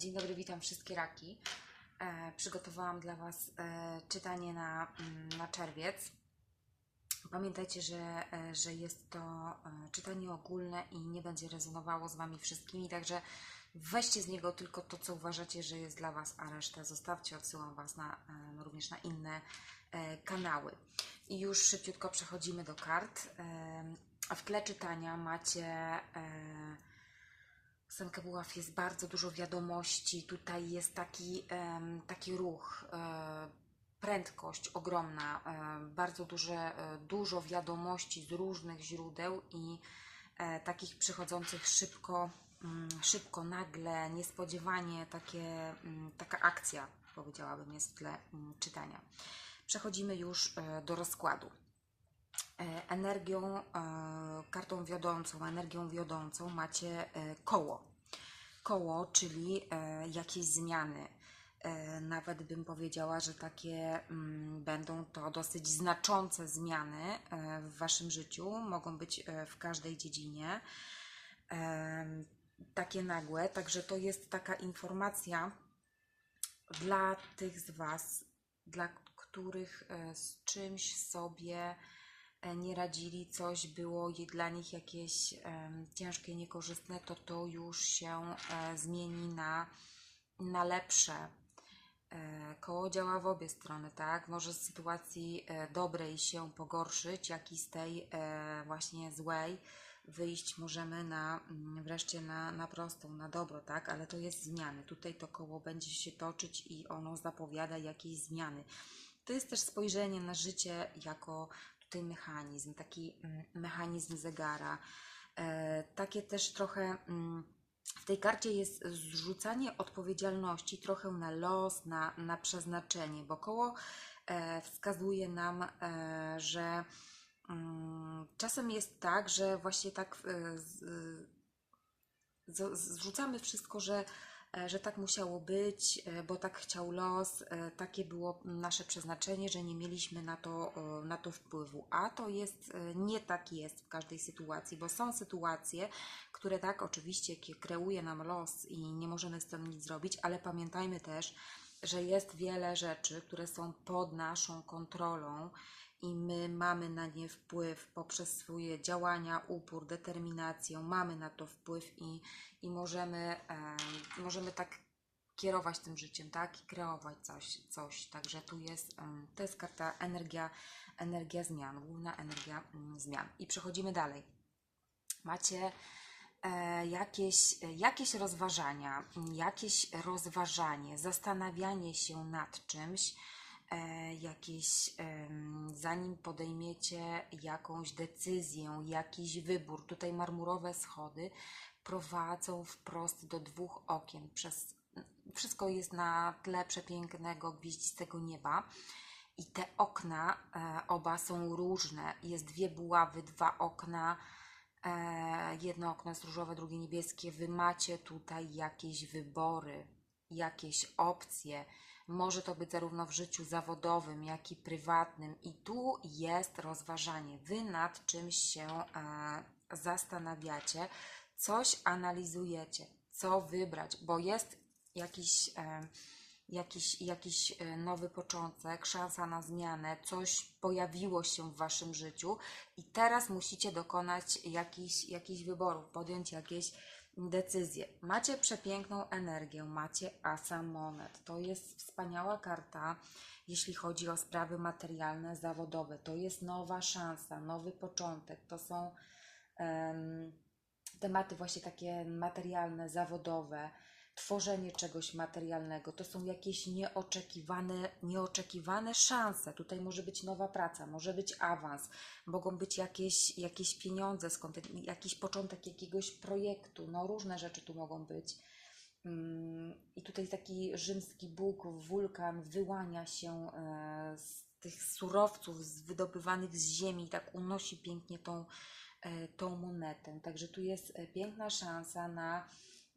Dzień dobry, witam wszystkie raki. E, przygotowałam dla Was e, czytanie na, mm, na czerwiec. Pamiętajcie, że, e, że jest to e, czytanie ogólne i nie będzie rezonowało z Wami wszystkimi, także weźcie z niego tylko to, co uważacie, że jest dla Was, a resztę zostawcie. Odsyłam Was na, e, również na inne e, kanały. I już szybciutko przechodzimy do kart. E, W tle czytania macie e, Ósemkę buław jest bardzo dużo wiadomości. Tutaj jest taki, taki ruch, e, prędkość ogromna, e, bardzo duże, e, dużo wiadomości z różnych źródeł i takich przychodzących szybko, mm, szybko, nagle, niespodziewanie, takie, mm, taka akcja, powiedziałabym, jest w tle mm, czytania. Przechodzimy już do rozkładu energią, e, kartą wiodącą, energią wiodącą macie e, koło. Koło, czyli e, jakieś zmiany. E, Nawet bym powiedziała, że takie mm, będą to dosyć znaczące zmiany e, w Waszym życiu, mogą być e, w każdej dziedzinie. Takie nagłe, także to jest taka informacja dla tych z Was, dla których e, z czymś sobie e, nie radzili, coś było dla nich jakieś ciężkie, niekorzystne, to to już się e, zmieni na, na lepsze. E, Koło działa w obie strony, tak? Może z sytuacji e, dobrej się pogorszyć, jak i z tej e, właśnie złej wyjść możemy na mm, wreszcie na, na prostą, na dobro, tak? Ale to jest zmiany. Tutaj to koło będzie się toczyć i ono zapowiada jakieś zmiany. To jest też spojrzenie na życie jako tutaj mechanizm, taki mm, mechanizm zegara. E, takie też trochę. Mm, w tej karcie jest zrzucanie odpowiedzialności trochę na los, na, na przeznaczenie, bo koło e, wskazuje nam, e, że mm, czasem jest tak, że właśnie tak zrzucamy wszystko, że, że tak musiało być, e, bo tak chciał los, e, takie było nasze przeznaczenie, że nie mieliśmy na to, e, na to wpływu. A to jest, e, nie tak jest w każdej sytuacji, bo są sytuacje, które tak oczywiście kreuje nam los i nie możemy z tym nic zrobić, ale pamiętajmy też, że jest wiele rzeczy, które są pod naszą kontrolą i my mamy na nie wpływ poprzez swoje działania, upór, determinację, mamy na to wpływ i, i możemy, e, możemy tak kierować tym życiem, tak? I kreować coś, coś. Także tu jest, to jest karta energia, energia zmian, główna energia mm, zmian. I przechodzimy dalej. Macie e, jakieś, jakieś rozważania, jakieś rozważanie, zastanawianie się nad czymś, jakieś, em, zanim podejmiecie jakąś decyzję, jakiś wybór. Tutaj marmurowe schody prowadzą wprost do dwóch okien. Przez, wszystko jest na tle przepięknego, gwieździstego nieba. I te okna e, oba są różne. Jest dwie buławy, dwa okna. E, jedno okno jest różowe, drugie niebieskie. Wy macie tutaj jakieś wybory, jakieś opcje. Może to być zarówno w życiu zawodowym, jak i prywatnym. I tu jest rozważanie. Wy nad czymś się e, zastanawiacie, coś analizujecie, co wybrać, bo jest jakiś. E, jakiś, jakiś e, nowy początek, szansa na zmianę, coś pojawiło się w waszym życiu i teraz musicie dokonać jakichś, jakichś wyborów, podjąć jakieś decyzje. Macie przepiękną energię, macie asa monet. To jest wspaniała karta, jeśli chodzi o sprawy materialne, zawodowe. To jest nowa szansa, nowy początek. To są em, tematy właśnie takie materialne, zawodowe, tworzenie czegoś materialnego. To są jakieś nieoczekiwane, nieoczekiwane szanse. Tutaj może być nowa praca, może być awans, mogą być jakieś, jakieś pieniądze, skąd, jakiś początek jakiegoś projektu. No różne rzeczy tu mogą być. Mm, I tutaj taki rzymski bóg, wulkan wyłania się e, z tych surowców z wydobywanych z ziemi tak unosi pięknie tą, e, tą monetę. Także tu jest e, piękna szansa na,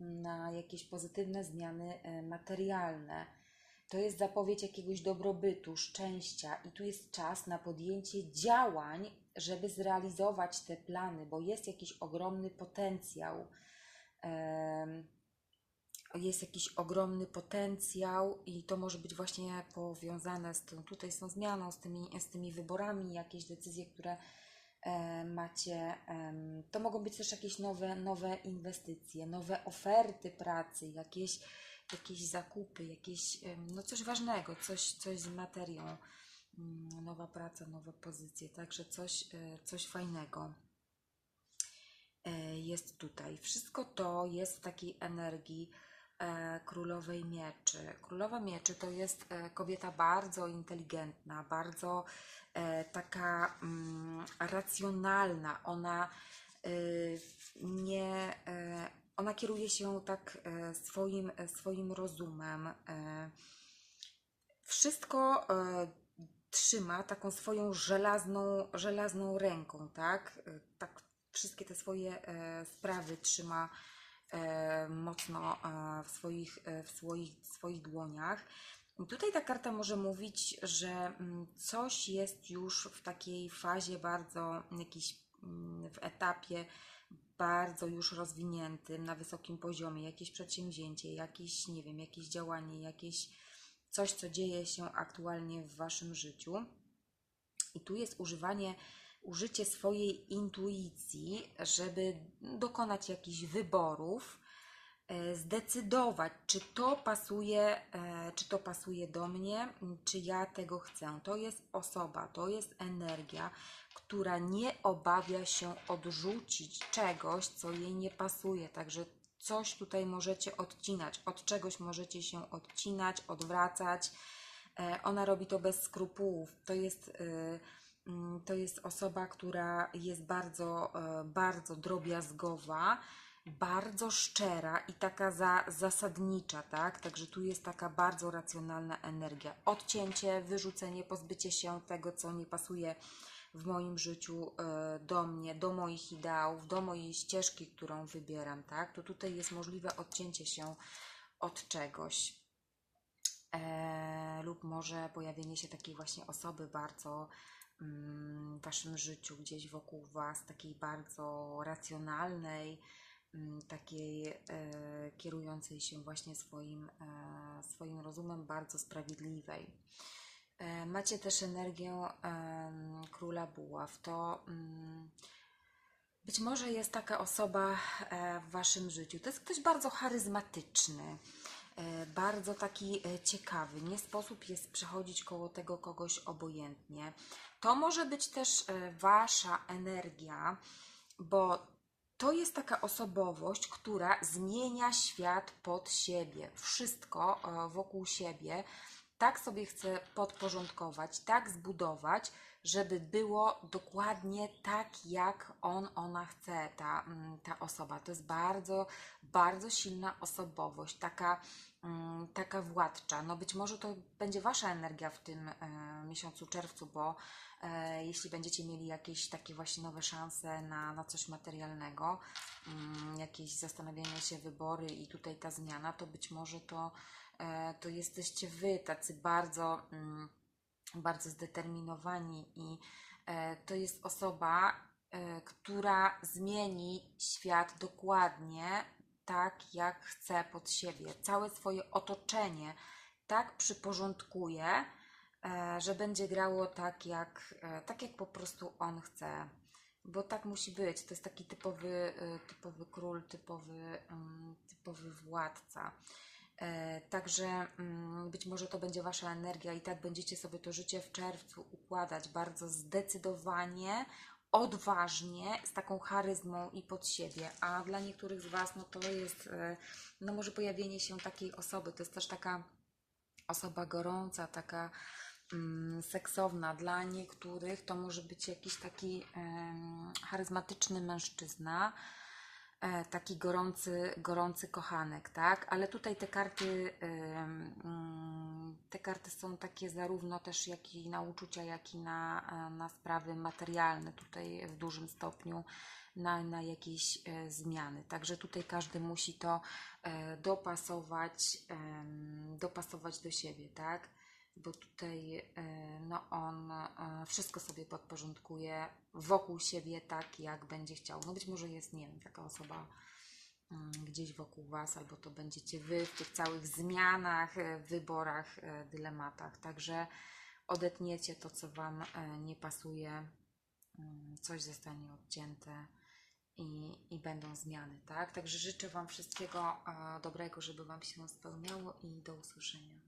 na jakieś pozytywne zmiany e, materialne. To jest zapowiedź jakiegoś dobrobytu, szczęścia, i tu jest czas na podjęcie działań, żeby zrealizować te plany, bo jest jakiś ogromny potencjał. Jest jakiś ogromny potencjał i to może być właśnie powiązane z tą, tutaj z tą zmianą, z tymi, z tymi wyborami, jakieś decyzje, które macie. em, to mogą być też jakieś nowe, nowe inwestycje, nowe oferty pracy, jakieś, jakieś zakupy, jakieś, no coś ważnego, coś, coś z materią, Mm, nowa praca, nowe pozycje, także coś, e, coś fajnego e, jest tutaj. Wszystko to jest w takiej energii e, królowej mieczy. Królowa mieczy to jest e, kobieta bardzo inteligentna, bardzo e, taka mm, racjonalna. Ona e, nie. E, ona kieruje się tak e, swoim, e, swoim rozumem. E, wszystko e, trzyma taką swoją żelazną, żelazną ręką, tak? E, tak wszystkie te swoje e, sprawy trzyma e, mocno e, w, swoich, e, w swoich, swoich dłoniach. Tutaj ta karta może mówić, że mm, coś jest już w takiej fazie bardzo, jakiś mm, w etapie bardzo już rozwiniętym, na wysokim poziomie, jakieś przedsięwzięcie, jakieś, nie wiem, jakieś działanie, jakieś coś, co dzieje się aktualnie w waszym życiu. I tu jest używanie, użycie swojej intuicji, żeby dokonać jakichś wyborów, zdecydować, czy to pasuje, e, czy to pasuje do mnie, czy ja tego chcę. To jest osoba, to jest energia, która nie obawia się odrzucić czegoś, co jej nie pasuje. Także coś tutaj możecie odcinać, od czegoś możecie się odcinać, odwracać. E, Ona robi to bez skrupułów. To jest, mm, to jest osoba, która jest bardzo, e, bardzo drobiazgowa, bardzo szczera i taka za, zasadnicza, tak? Także tu jest taka bardzo racjonalna energia. Odcięcie, wyrzucenie, pozbycie się tego, co nie pasuje w moim życiu e, do mnie, do moich ideałów, do mojej ścieżki, którą wybieram, tak? To tutaj jest możliwe odcięcie się od czegoś. E, lub może pojawienie się takiej właśnie osoby bardzo mm, w waszym życiu, gdzieś wokół was, takiej bardzo racjonalnej, takiej e, kierującej się właśnie swoim, e, swoim rozumem, bardzo sprawiedliwej. E, Macie też energię króla buław. To mm, być może jest taka osoba w waszym życiu. To jest ktoś bardzo charyzmatyczny, bardzo taki ciekawy. Nie sposób jest przechodzić koło tego kogoś obojętnie. To może być też wasza energia, bo to jest taka osobowość, która zmienia świat pod siebie. Wszystko e, wokół siebie tak sobie chce podporządkować, tak zbudować, żeby było dokładnie tak, jak on, ona chce, ta, mm, ta osoba. To jest bardzo, bardzo silna osobowość, taka, mm, taka władcza. No być może to będzie Wasza energia w tym e, miesiącu czerwcu, bo e, jeśli będziecie mieli jakieś takie właśnie nowe szanse na, na coś materialnego, mm, jakieś zastanawiania się, wybory i tutaj ta zmiana, to być może to, to jesteście Wy tacy bardzo, mm, bardzo zdeterminowani i e, to jest osoba, e, która zmieni świat dokładnie tak, jak chce pod siebie. Całe swoje otoczenie tak przyporządkuje, e, że będzie grało tak jak, e, tak, jak po prostu on chce. Bo tak musi być. To jest taki typowy, e, typowy król, typowy, mm, typowy władca. Także mm, być może to będzie Wasza energia i tak będziecie sobie to życie w czerwcu układać bardzo zdecydowanie, odważnie, z taką charyzmą i pod siebie. A dla niektórych z Was, no to jest, e, no może pojawienie się takiej osoby, to jest też taka osoba gorąca, taka mm, seksowna. Dla niektórych to może być jakiś taki charyzmatyczny mężczyzna, taki gorący, gorący kochanek, tak? Ale tutaj te karty, em, mm, te karty są takie zarówno też jak i na uczucia, jak i na, e, na sprawy materialne, tutaj w dużym stopniu na, na jakieś e, zmiany. Także tutaj każdy musi to e, dopasować, dopasować do siebie, tak? Bo tutaj e, no on e, wszystko sobie podporządkuje wokół siebie tak, jak będzie chciał. No być może jest, nie wiem, taka osoba mm, gdzieś wokół Was, albo to będziecie Wy w tych całych zmianach, e, wyborach, dylematach. Także odetniecie to, co Wam nie pasuje, mm, coś zostanie odcięte i, i będą zmiany, tak? Także życzę Wam wszystkiego dobrego, żeby Wam się spełniało i do usłyszenia.